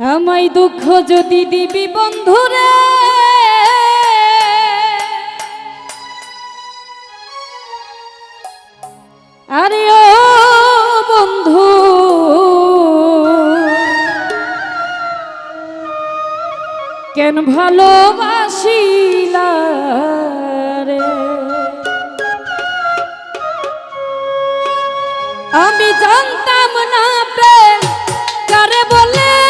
আমায় দুঃখ যদি দিবি বন্ধুরে? আরে ও বন্ধু, কেন ভালোবাসিলা রে? আমি জানতাম না প্রেম কারে বলে?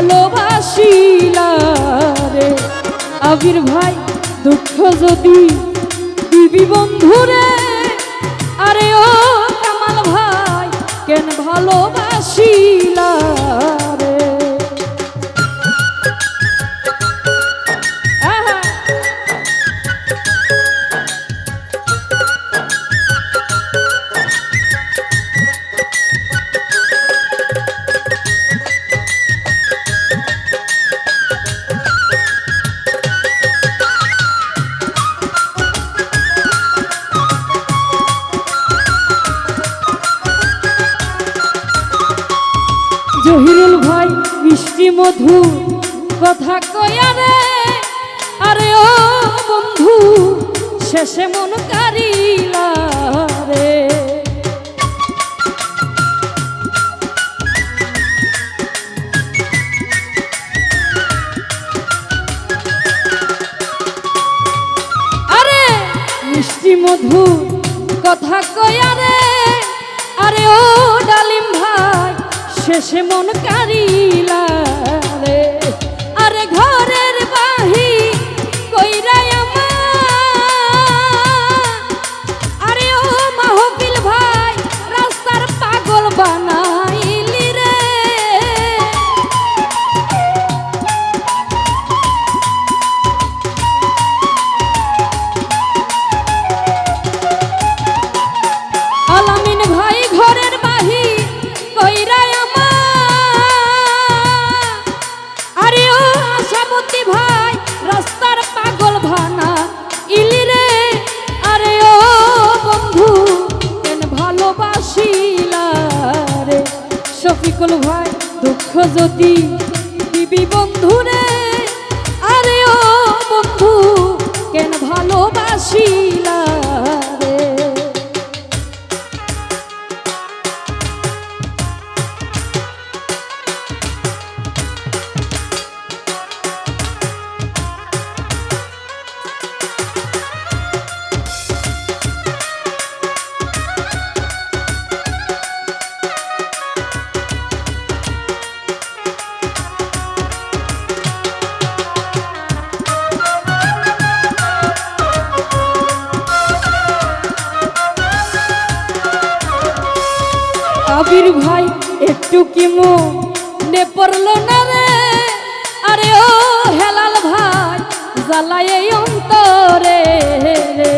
ভালোবাসিলা রে আবির ভাই দুঃখ যদি দিবি বন্ধুরে আরে ও কামাল ভাই কেন ভালোবাসিলা? মধু, কথা কয়া রে। আরে ও বন্ধু, শেষে মন রে। আরে মিষ্টি মধু, কথা কয়া রে। আরে ও ডালিম ভাই, শেষে মন কারিলা দুঃখ দিবি বন্ধু আবির ভাই, একটু কি নে পড়ল না রে? আরে ও হেলাল ভাই জ্বালায় অন্তরে রে।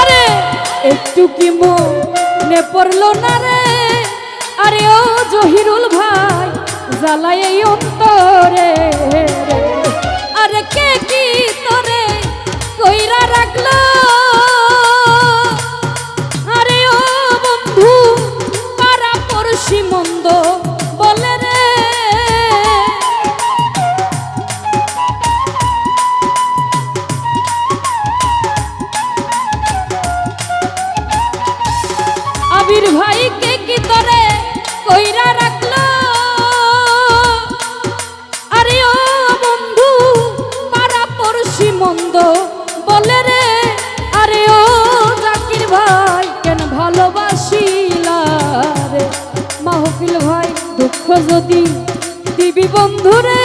আরে, একটু কি নে পড়ল না রে? আরে ও জহিরুল ভাই জ্বালায় অন্তরে রে। আরে তোমায় কেন ভালোবাসিলারে মাহফিল ভাই দুঃখ যদি দিবি বন্ধুরে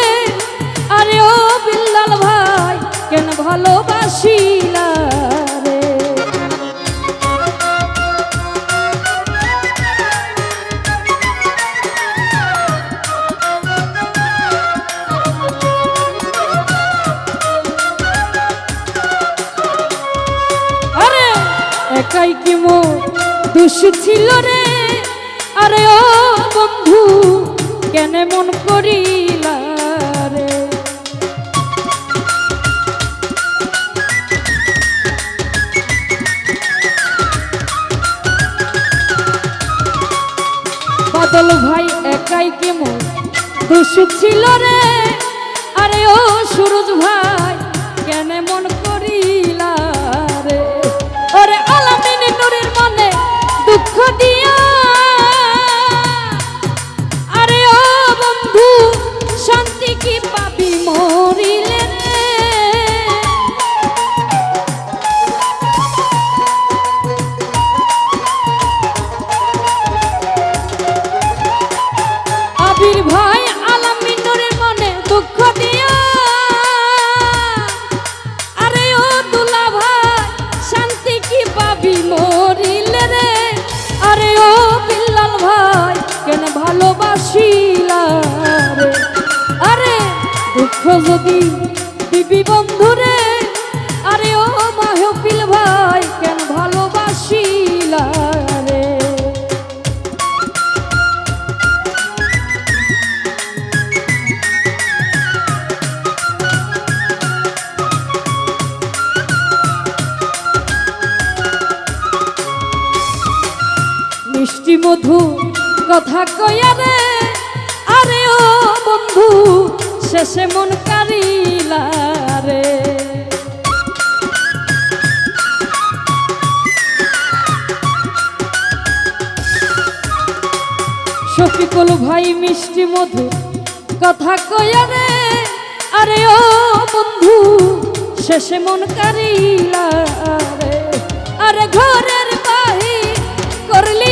একাই কি মোর দুষ ছিল রে? আরে ও বন্ধু, কেন মন করিলা রে? বাদল ভাই, একাই কি মোর দুষ ছিল রে? আরে ও সুরজ ভাই, কেন মন রে। আরে দুঃখ যদি বন্ধুরে কথা কইয়া রে আরে ও বন্ধু, শেষে মন কারিলা রে। শফিকুল ভাই, মিষ্টি মধু, কথা কইয়া রে আরে ও বন্ধু, শেষে মন কারিলা রে। আরে ঘরের বাহি করলি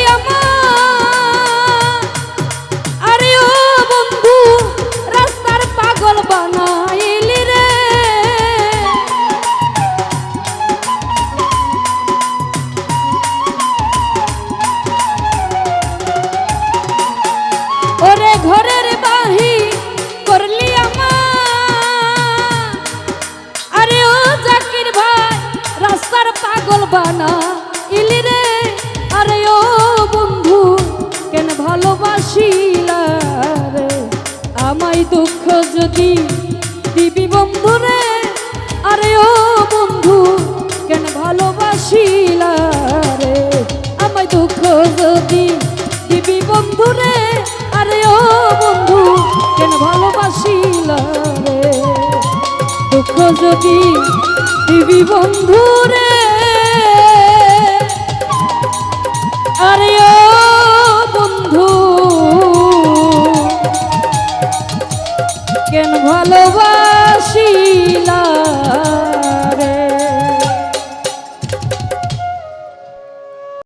বানা ইলি রে? আরে ও বন্ধু, কেন ভালোবাসিলা রে? আমায় দুঃখ যদি দিবি বন্ধু রে? আরে ও বন্ধু, কেন ভালোবাসিলা রে? আমায় দুঃখ যদি দিবি বন্ধু রে? আরে ও বন্ধু, কেন ভালোবাসিলা রে? দুঃখ যদি দিবি বন্ধু রে?